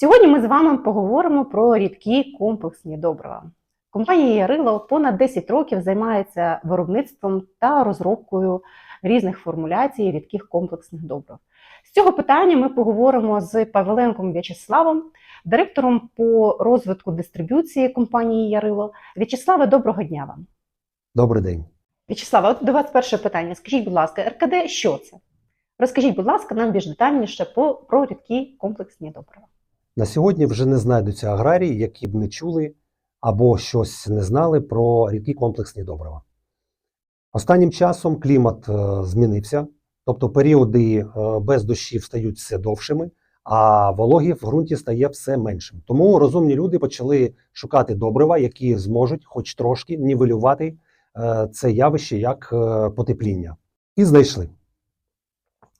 Сьогодні ми з вами поговоримо про рідкі комплексні добрива. Компанія Ярило понад 10 років займається виробництвом та розробкою різних формуляцій рідких комплексних добрив. З цього питання ми поговоримо з Павеленком В'ячеславом, директором по розвитку дистриб'юції компанії Ярило. В'ячеславе, доброго дня вам. Добрий день. В'ячеславе, от до вас перше питання. Скажіть, будь ласка, РКД що це? Розкажіть, будь ласка, нам більш детальніше про рідкі комплексні добрива. На сьогодні вже не знайдуться аграрії, які б не чули або щось не знали про рідкі комплексні добрива. Останнім часом клімат е, змінився, тобто періоди е, без дощів стають все довшими, а вологі в ґрунті стає все меншим. Тому розумні люди почали шукати добрива, які зможуть, хоч трошки, нівелювати е, це явище як потепління. І знайшли.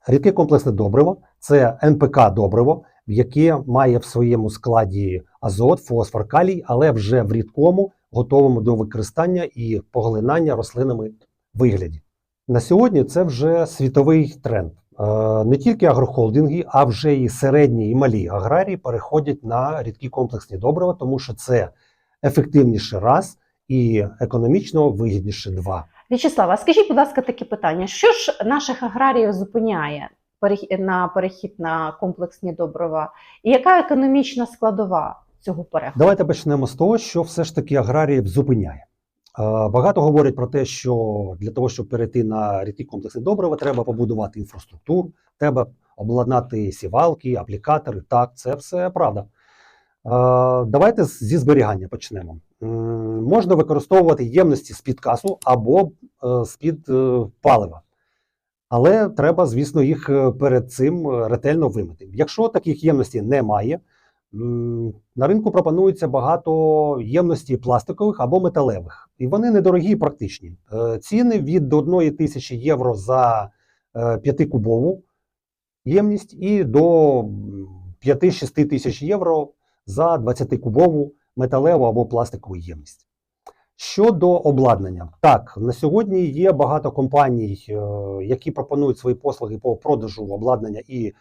Рідке комплексне добриво це НПК добриво, яке має в своєму складі азот, фосфор, калій, але вже в рідкому, готовому до використання і поглинання рослинами вигляді. На сьогодні це вже світовий тренд. Е, Не тільки агрохолдинги, а вже і середні і малі аграрії переходять на рідкі комплексні добрива, тому що це ефективніше раз і економічно вигідніше два. В'ячеслава, скажіть, будь ласка, таке питання: що ж наших аграріїв зупиняє на перехід на комплексні добрива? І яка економічна складова цього переходу? Давайте почнемо з того, що все ж таки аграріїв зупиняє. Е, Багато говорять про те, що для того, щоб перейти на рідкі комплексні добрива, треба побудувати інфраструктуру, треба обладнати сівалки, аплікатори. Так, це все правда. Е, Давайте зі зберігання почнемо. Можна використовувати ємності з-під касу або е, з-під е, палива. Але треба, звісно, їх е, перед цим е, ретельно вимити. Якщо таких ємностей немає, на ринку пропонується багато ємностей пластикових або металевих, і вони недорогі і практичні. Е, Ціни від 1 тисячі євро за 5-кубову ємність і до м, 5-6 тисяч євро за 20-кубову металеву або пластикову ємність. Щодо обладнання, так на сьогодні є багато компаній, е, які пропонують свої послуги по продажу обладнання і е,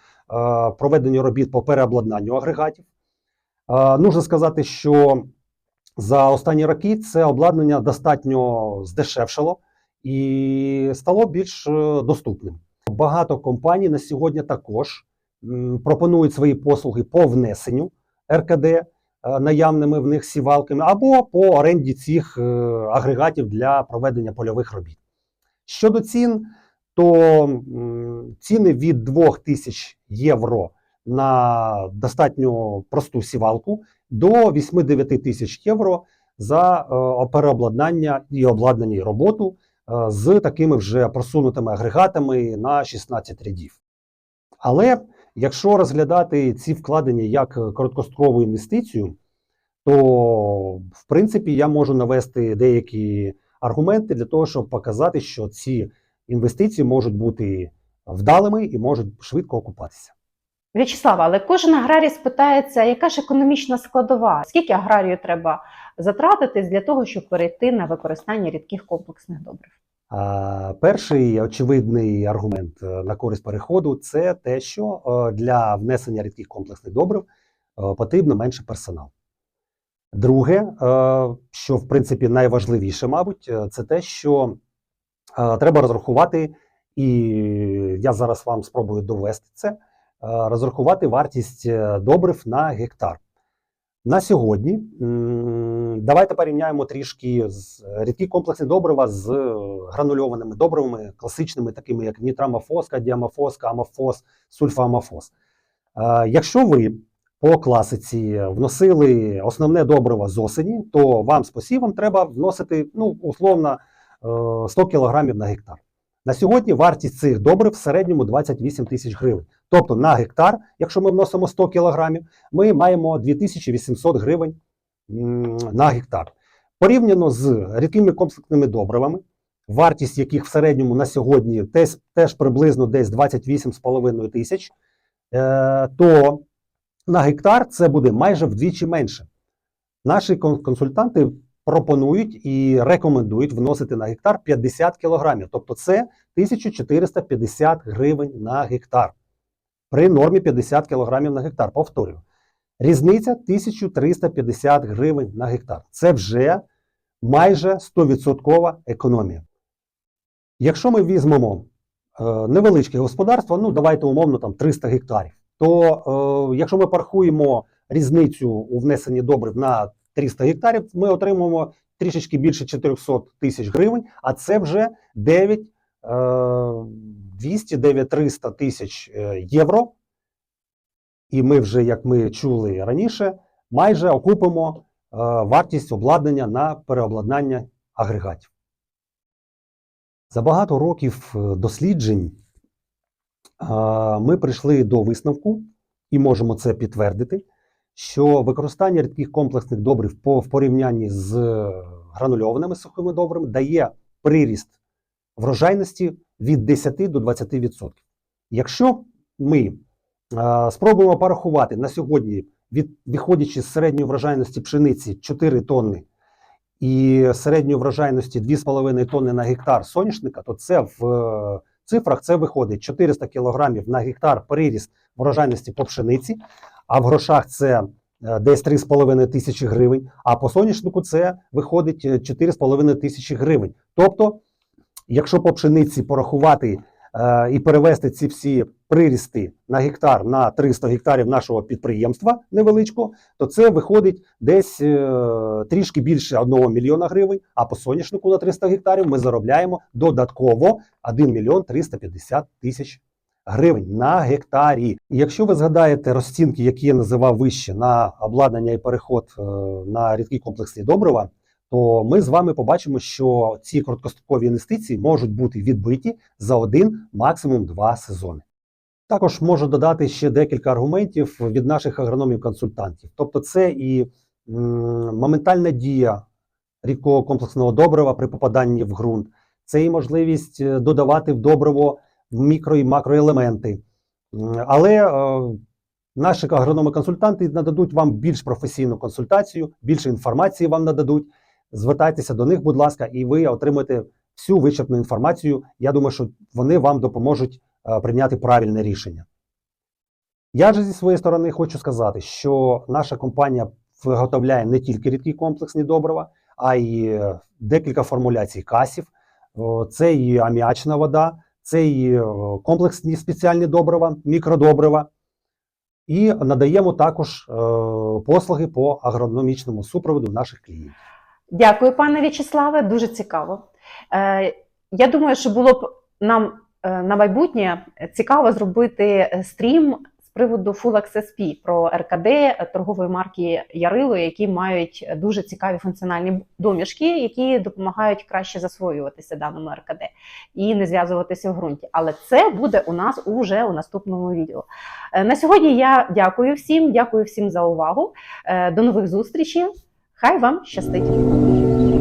проведенню робіт по переобладнанню агрегатів. Е, Нужно сказати, що за останні роки це обладнання достатньо здешевшало і стало більш доступним. Багато компаній на сьогодні також пропонують свої послуги по внесенню РКД наявними в них сівалками або по оренді цих е, агрегатів для проведення польових робіт. Щодо цін, то ціни від 2000 євро на достатньо просту сівалку до 8-9 тисяч євро за е, переобладнання і обладнання і роботу е, з такими вже просунутими агрегатами на 16 рядів. Але якщо розглядати ці вкладення як е, короткострокову інвестицію, то в принципі я можу навести деякі аргументи для того, щоб показати, що ці інвестиції можуть бути вдалими і можуть швидко окупатися. В'ячеслава, але кожен аграрій спитається, яка ж економічна складова? Скільки аграрію треба затратитись для того, щоб перейти на використання рідких комплексних добрив? Перший очевидний аргумент е, на користь переходу це те, що е, для внесення рідких комплексних добрив е, потрібно менше персоналу. Друге, що в принципі найважливіше, мабуть, це те, що треба розрахувати, і я зараз вам спробую довести це, розрахувати вартість добрив на гектар. На сьогодні давайте порівняємо трішки з рідкі комплексні добрива з е, гранульованими добривами, класичними, такими як нітрамофоска, діамофоска, амофос, сульфоамофос. Е, Якщо ви по класиці вносили основне добриво з осені, то вам з посівом треба вносити ну, условно е, 100 кг на гектар. На сьогодні вартість цих добрив в середньому 28 тисяч гривень. Тобто на гектар, якщо ми вносимо 100 кг, ми маємо 2800 гривень на гектар. Порівняно з рідкими комплексними добривами, вартість яких в середньому на сьогодні теж, теж приблизно десь 28,5 тисяч, е, то на гектар це буде майже вдвічі менше. Наші консультанти пропонують і рекомендують вносити на гектар 50 кілограмів. Тобто це 1450 гривень на гектар. При нормі 50 кілограмів на гектар. Повторюю. Різниця 1350 гривень на гектар. Це вже майже 100% економія. Якщо ми візьмемо е, невеличке господарство, ну давайте умовно там 300 гектарів, то е, якщо ми порахуємо різницю у внесенні добрив на 300 гектарів, ми отримуємо трішечки більше 400 тисяч гривень, а це вже 9 е, 200 9300 тисяч е, євро. І ми вже, як ми чули раніше, майже окупимо е, вартість обладнання на переобладнання агрегатів. За багато років е, досліджень е, ми прийшли до висновку і можемо це підтвердити, що використання рідких комплексних добрив по, в порівнянні з е, гранульованими сухими добрими дає приріст врожайності від 10 до 20%. Якщо ми е, спробуємо порахувати на сьогодні, від, виходячи з середньої врожайності пшениці 4 тонни і середньої врожайності 2,5 тонни на гектар соняшника, то це в е, цифрах це виходить 400 кілограмів на гектар приріст врожайності по пшениці, а в грошах це е, десь 3,5 тисячі гривень, а по соняшнику це виходить е, 4,5 тисячі гривень. Тобто, якщо по пшениці порахувати е, і перевести ці всі прирісти на гектар на 300 гектарів нашого підприємства невеличкого, то це виходить десь е, трішки більше 1 мільйона гривень, а по соняшнику на 300 гектарів ми заробляємо додатково 1 мільйон 350 тисяч гривень на гектарі. І якщо ви згадаєте розцінки, які я називав вище на обладнання і переход е, на рідкі комплексні добрива, то ми з вами побачимо, що ці короткострокові інвестиції можуть бути відбиті за один, максимум два сезони. Також можу додати ще декілька аргументів від наших агрономів-консультантів. Тобто, це і моментальна дія рідкого комплексного добрива при попаданні в ґрунт, це і можливість е, додавати в добриво мікро і макроелементи. Але е, наші агрономи-консультанти нададуть вам більш професійну консультацію, більше інформації вам нададуть. Звертайтеся до них, будь ласка, і ви отримаєте всю вичерпну інформацію. Я думаю, що вони вам допоможуть е, прийняти правильне рішення. Я же зі своєї сторони хочу сказати, що наша компанія виготовляє не тільки рідкі комплексні добрива, а й е, декілька формуляцій касів. Це і аміачна вода, це і е, комплексні спеціальні добрива, мікродобрива. І надаємо також е, послуги по агрономічному супроводу наших клієнтів. Дякую, пане В'ячеславе, дуже цікаво. Е, я думаю, що було б нам на майбутнє цікаво зробити стрім приводу Full Access про РКД е, торгової марки Ярило, які мають дуже цікаві функціональні домішки, які допомагають краще засвоюватися даному РКД і не зв'язуватися в ґрунті. Але це буде у нас уже у наступному відео. Е, На сьогодні я дякую всім, дякую всім за увагу. Е, До нових зустрічей. Хай вам щастить!